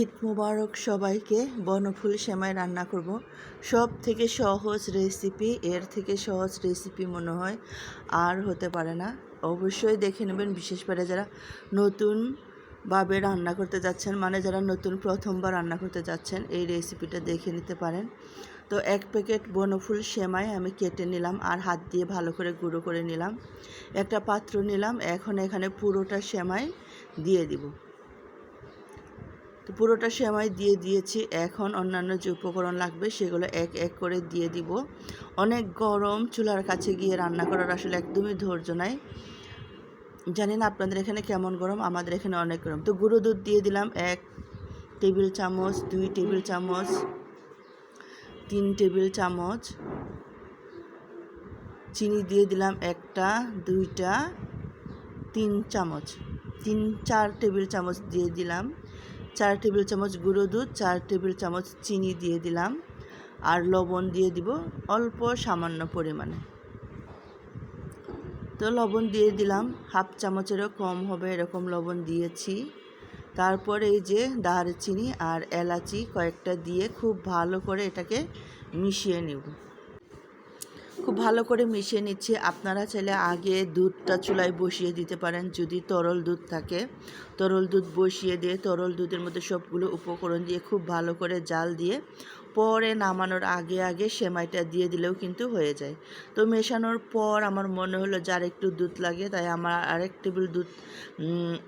ঈদ মোবারক সবাইকে। বনফুল সেমাই রান্না করব। সব থেকে সহজ রেসিপি এর থেকে সহজ রেসিপি মনে হয়, আর হতে পারে না। অবশ্যই দেখে নেবেন, বিশেষ করে যারা নতুনভাবে রান্না করতে যাচ্ছেন মানে যারা নতুন প্রথমবার রান্না করতে যাচ্ছেন, এই রেসিপিটা দেখে নিতে পারেন। তো এক প্যাকেট বনফুল সেমাই আমি কেটে নিলাম আর হাত দিয়ে ভালো করে গুঁড়ো করে নিলাম। একটা পাত্র নিলাম, এখন এখানে পুরোটা সেমাই দিয়ে দিব। তো পুরোটা সেমাই দিয়ে দিয়েছি। এখন অন্যান্য যে উপকরণ লাগবে সেগুলো এক এক করে দিয়ে দিব। অনেক গরম চুলার কাছে গিয়ে রান্না করার আসলে একদমই ধৈর্য নাই। জানি না আপনাদের এখানে কেমন গরম? আমাদের এখানে অনেক গরম। তো গুঁড়ো দুধ দিয়ে দিলাম এক টেবিল চামচ, দুই টেবিল চামচ, তিন টেবিল চামচ। চিনি দিয়ে দিলাম একটা, দুইটা, তিন চামচ। তিন, চার টেবিল চামচ দিয়ে দিলাম। চার টেবিল চামচ গুঁড়ো দুধ, চার টেবিল চামচ চিনি দিয়ে দিলাম আর লবণ দিয়ে দিব অল্প সামান্য পরিমাণে। তো লবণ দিয়ে দিলাম, হাফ চামচেরও কম হবে এরকম লবণ দিয়েছি। তারপর এই যে দারচিনি আর এলাচি কয়েকটা দিয়ে খুব ভালো করে এটাকে মিশিয়ে নেব। খুব ভালো করে মিশিয়ে নিচ্ছি। আপনারা চাইলে আগে দুধটা চুলায় বসিয়ে দিতে পারেন, যদি তরল দুধ থাকে। তরল দুধ বসিয়ে দিয়ে তরল দুধের মধ্যে সবগুলো উপকরণ দিয়ে খুব ভালো করে জাল দিয়ে পরে নামানোর আগে আগে সেমাইটা দিয়ে দিলেও কিন্তু হয়ে যায়। তো মেশানোর পর আমার মনে হলো যার একটু দুধ লাগে, তাই আমার আরেক টেবিল দুধ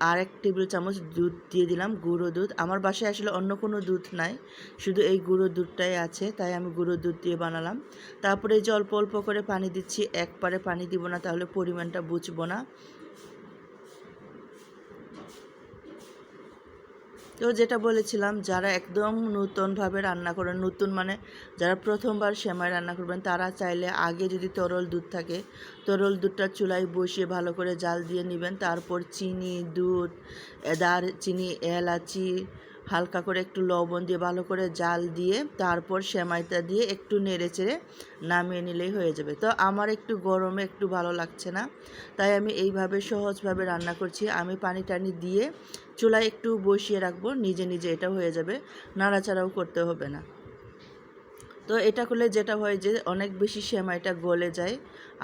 আরেক টেবিল চামচ দুধ দিয়ে দিলাম, গুঁড়ো দুধ। আমার বাসায় আসলে অন্য কোনো দুধ নাই, শুধু এই গুঁড়ো দুধটাই আছে, তাই আমি গুঁড়ো দুধ দিয়ে বানালাম। তারপরে যে অল্প অল্প করে পানি দিচ্ছি, একবারে পানি দিব না, তাহলে পরিমাণটা বুঝব না। তো যেটা বলেছিলাম, যারা একদম নতুনভাবে রান্না করেন নতুন মানে যারা প্রথমবার সেমাই রান্না করবেন, তারা চাইলে আগে যদি তরল দুধ থাকে, তরল দুধটা চুলায় বসিয়ে ভালো করে জাল দিয়ে নেবেন। তারপর চিনি, দুধ এদার চিনি, এলাচি হালকা করে একটু লবণ দিয়ে ভালো করে জাল দিয়ে তারপর সেমাইটা দিয়ে একটু নেড়ে চেড়ে নামিয়ে নিলেই হয়ে যাবে। তো আমার একটু গরমে একটু ভালো লাগছে না, তাই আমি এইভাবে সহজভাবে রান্না করছি। আমি পানি টানি দিয়ে চুলায় একটু বসিয়ে রাখব, নিজে নিজে এটা হয়ে যাবে, নাড়াচাড়াও করতে হবে না। তো এটা করলে যেটা হয় যে অনেক বেশি সেমাইটা গলে যায়।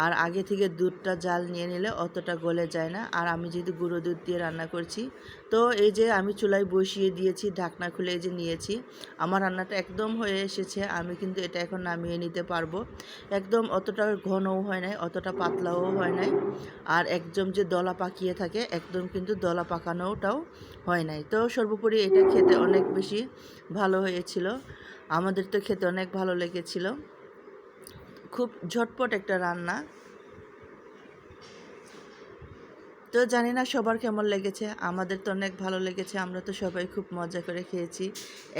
আর আগে থেকে দুধটা জাল নিয়ে নিলে অতটা গলে যায় না। আর আমি যেহেতু গুঁড়ো দুধ দিয়ে রান্না করছি, তো এই যে আমি চুলায় বসিয়ে দিয়েছি, ঢাকনা খুলে এই যে নিয়েছি, আমার রান্নাটা একদম হয়ে এসেছে। আমি কিন্তু এটা এখন নামিয়ে নিতে পারব। একদম অতটা ঘনও হয় নাই, অতটা পাতলাও হয় নাই। আর একদম যে দলা পাকিয়ে থাকে, একদম কিন্তু দলা পাকানোটাও হয় নাই। তো সর্বোপরি এটা খেতে অনেক বেশি ভালো হয়েছিল। আমাদের তো খেতে অনেক ভালো লেগেছিল। খুব ঝটপট একটা রান্না। তো জানি না সবার কেমন লেগেছে, আমাদের তো অনেক ভালো লেগেছে, আমরা তো সবাই খুব মজা করে খেয়েছি।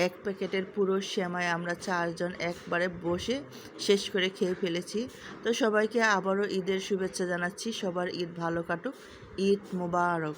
এক প্যাকেটের পুরো সেমাই আমরা চারজন একবারে বসে শেষ করে খেয়ে ফেলেছি। তো সবাইকে আবারও ঈদের শুভেচ্ছা জানাচ্ছি, সবার ঈদ ভালো কাটুক, ঈদ মুবারক।